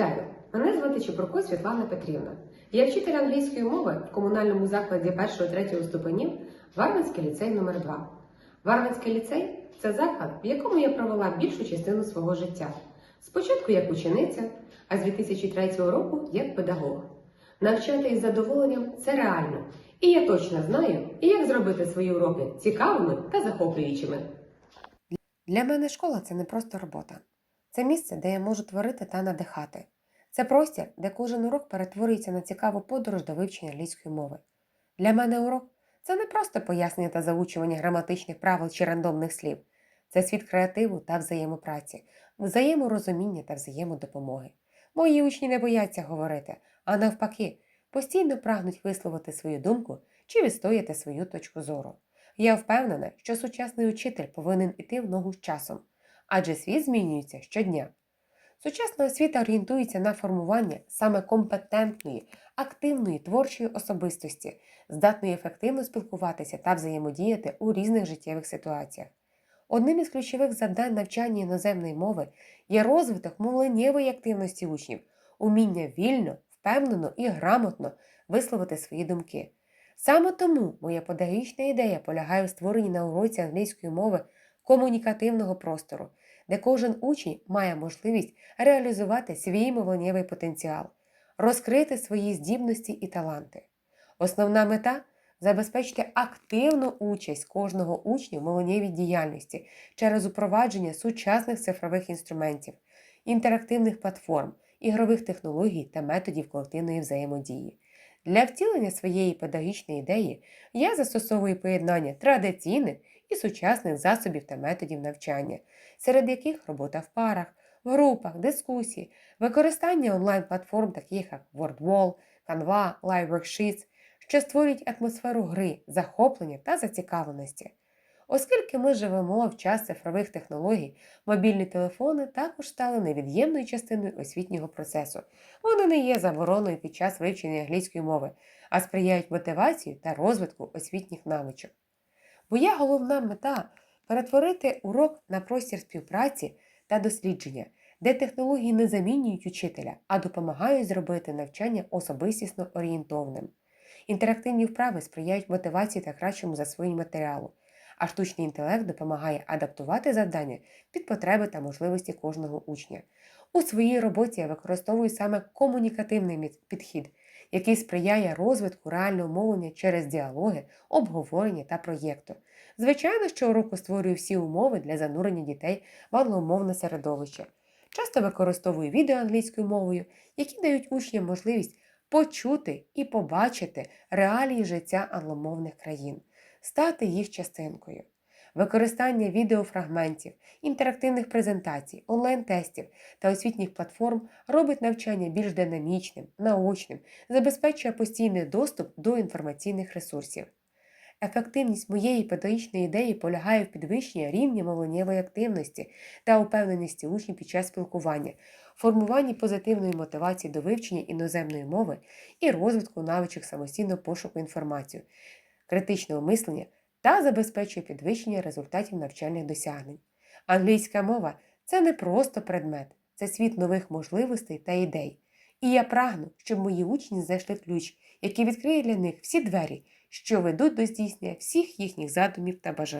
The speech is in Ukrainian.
Вітаю! Мене звати Чепурко Світлана Петрівна. Я вчитель англійської мови в комунальному закладі 1-3 ступенів Варвинський ліцей номер 2 Варвинський ліцей це заклад, в якому я провела більшу частину свого життя. Спочатку як учениця, а з 2003 року як педагог. Навчати із задоволенням це реально. І я точно знаю, як зробити свої уроки цікавими та захоплюючими. Для мене школа це не просто робота. Це місце, де я можу творити та надихати. Це простір, де кожен урок перетворюється на цікаву подорож до вивчення англійської мови. Для мене урок це не просто пояснення та заучування граматичних правил чи рандомних слів. Це світ креативу та взаємопраці, взаєморозуміння та взаємодопомоги. Мої учні не бояться говорити, а навпаки, постійно прагнуть висловити свою думку чи відстояти свою точку зору. Я впевнена, що сучасний учитель повинен іти в ногу з часом, адже світ змінюється щодня. Сучасна освіта орієнтується на формування саме компетентної, активної творчої особистості, здатної ефективно спілкуватися та взаємодіяти у різних життєвих ситуаціях. Одним із ключових завдань навчання іноземної мови є розвиток мовленнєвої активності учнів, уміння вільно, впевнено і грамотно висловити свої думки. Саме тому моя педагогічна ідея полягає в створенні на уроці англійської мови комунікативного простору, де кожен учень має можливість реалізувати свій мовленнєвий потенціал, розкрити свої здібності і таланти. Основна мета забезпечити активну участь кожного учня в мовленнєвій діяльності через упровадження сучасних цифрових інструментів, інтерактивних платформ, ігрових технологій та методів колективної взаємодії. Для втілення своєї педагогічної ідеї я застосовую поєднання традиційних і сучасних засобів та методів навчання, серед яких робота в парах, в групах, дискусії, використання онлайн-платформ, таких як WordWall, Canva, Live Worksheets, що створюють атмосферу гри, захоплення та зацікавленості. Оскільки ми живемо в час цифрових технологій, мобільні телефони також стали невід'ємною частиною освітнього процесу. Вони не є забороною під час вивчення англійської мови, а сприяють мотивації та розвитку освітніх навичок. Моя головна мета перетворити урок на простір співпраці та дослідження, де технології не замінюють учителя, а допомагають зробити навчання особистісно орієнтовним. Інтерактивні вправи сприяють мотивації та кращому засвоєнню матеріалу, а штучний інтелект допомагає адаптувати завдання під потреби та можливості кожного учня. У своїй роботі я використовую саме комунікативний підхід, який сприяє розвитку реального мовлення через діалоги, обговорення та проєкту. Звичайно, що уроку створюю всі умови для занурення дітей в англомовне середовище. Часто використовую відео англійською мовою, які дають учням можливість почути і побачити реалії життя англомовних країн, стати їх частинкою. Використання відеофрагментів, інтерактивних презентацій, онлайн-тестів та освітніх платформ робить навчання більш динамічним, наочним, забезпечує постійний доступ до інформаційних ресурсів. Ефективність моєї педагогічної ідеї полягає в підвищенні рівня мовленнєвої активності та упевненості учнів під час спілкування, формуванні позитивної мотивації до вивчення іноземної мови і розвитку навичок самостійного пошуку інформації, критичного мислення та забезпечує підвищення результатів навчальних досягнень. Англійська мова це не просто предмет, це світ нових можливостей та ідей. І я прагну, щоб мої учні знайшли ключ, який відкриє для них всі двері, що ведуть до здійснення всіх їхніх задумів та бажань.